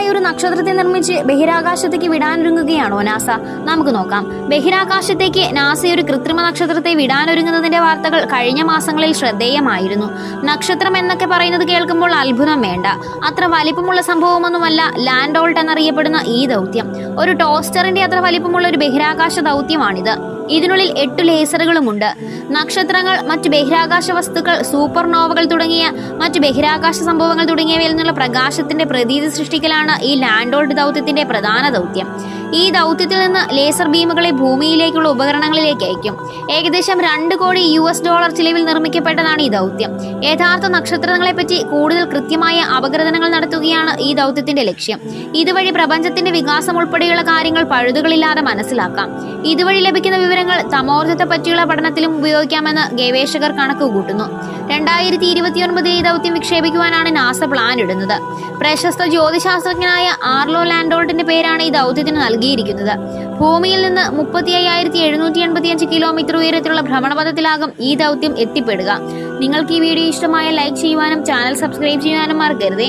സ്വന്തമായി ഒരു നക്ഷത്രത്തെ നിർമ്മിച്ച് ബഹിരാകാശത്തേക്ക് വിടാനൊരുങ്ങുകയാണോ നാസ? നമുക്ക് നോക്കാം. ബഹിരാകാശത്തേക്ക് നാസ ഒരു കൃത്രിമ നക്ഷത്രത്തെ വിടാനൊരുങ്ങുന്നതിന്റെ വാർത്തകൾ കഴിഞ്ഞ മാസങ്ങളിൽ ശ്രദ്ധേയമായിരുന്നു. നക്ഷത്രം എന്നൊക്കെ പറയുന്നത് കേൾക്കുമ്പോൾ അത്ഭുതം വേണ്ട. അത്ര വലിപ്പമുള്ള സംഭവമൊന്നുമല്ല ലാൻഡ് ഓൾട്ട് എന്നറിയപ്പെടുന്ന ഈ ദൗത്യം. ഒരു ടോസ്റ്ററിന്റെ അത്ര വലിപ്പമുള്ള ഒരു ബഹിരാകാശ ദൗത്യമാണിത്. ഇതിനുള്ളിൽ എട്ട് ലേസറുകളുമുണ്ട്. നക്ഷത്രങ്ങൾ മറ്റ് ബഹിരാകാശ വസ്തുക്കൾ സൂപ്പർനോവകൾ തുടങ്ങിയ മറ്റ് ബഹിരാകാശ സംഭവങ്ങൾ തുടങ്ങിയവയിൽ നിന്നുള്ള പ്രകാശത്തിന്റെ പ്രതീതി സൃഷ്ടിക്കലാണ് ഈ ലാൻഡ് ഹോൾഡ് ദൗത്യത്തിന്റെ പ്രധാന ദൗത്യം. ഈ ദൗത്യത്തിൽ നിന്ന് ലേസർ ബീമുകളെ ഭൂമിയിലേക്കുള്ള ഉപകരണങ്ങളിലേക്ക് അയക്കും. ഏകദേശം രണ്ട് കോടി യു എസ് ഡോളർ ചിലവിൽ നിർമ്മിക്കപ്പെട്ടതാണ് ഈ ദൗത്യം. യഥാർത്ഥ നക്ഷത്രങ്ങളെപ്പറ്റി കൂടുതൽ കൃത്യമായ അപഗ്രഥനങ്ങൾ നടത്തുകയാണ് ഈ ദൗത്യത്തിന്റെ ലക്ഷ്യം. ഇതുവഴി പ്രപഞ്ചത്തിന്റെ വികാസം ഉൾപ്പെടെയുള്ള കാര്യങ്ങൾ പഴുതുകളില്ലാതെ മനസ്സിലാക്കാം. ഇതുവഴി ലഭിക്കുന്ന വിവരങ്ങൾ തമോർജത്തെ പറ്റിയുള്ള പഠനത്തിലും ഉപയോഗിക്കാമെന്ന് ഗവേഷകർ കണക്ക് കൂട്ടുന്നു. രണ്ടായിരത്തി ഇരുപത്തിയൊൻപതിൽ ഈ ദൗത്യം വിക്ഷേപിക്കുവാനാണ് നാസ പ്ലാൻ ഇടുന്നത്. പ്രശസ്ത ജ്യോതിശാസ്ത്രജ്ഞനായ ആർലോ ലാൻഡോൾട്ടിന്റെ പേരാണ് ഈ ദൗത്യത്തിന് നൽകിയിരിക്കുന്നത്. ഭൂമിയിൽ നിന്ന് മുപ്പത്തി അയ്യായിരത്തി എഴുന്നൂറ്റി എൺപത്തിയഞ്ച് കിലോമീറ്റർ ഉയരത്തിലുള്ള ഭ്രമണപഥത്തിലാകും ഈ ദൗത്യം എത്തിപ്പെടുക. നിങ്ങൾക്ക് ഈ വീഡിയോ ഇഷ്ടമായ ലൈക്ക് ചെയ്യുവാനും ചാനൽ സബ്സ്ക്രൈബ് ചെയ്യുവാനും മറക്കരുതേ.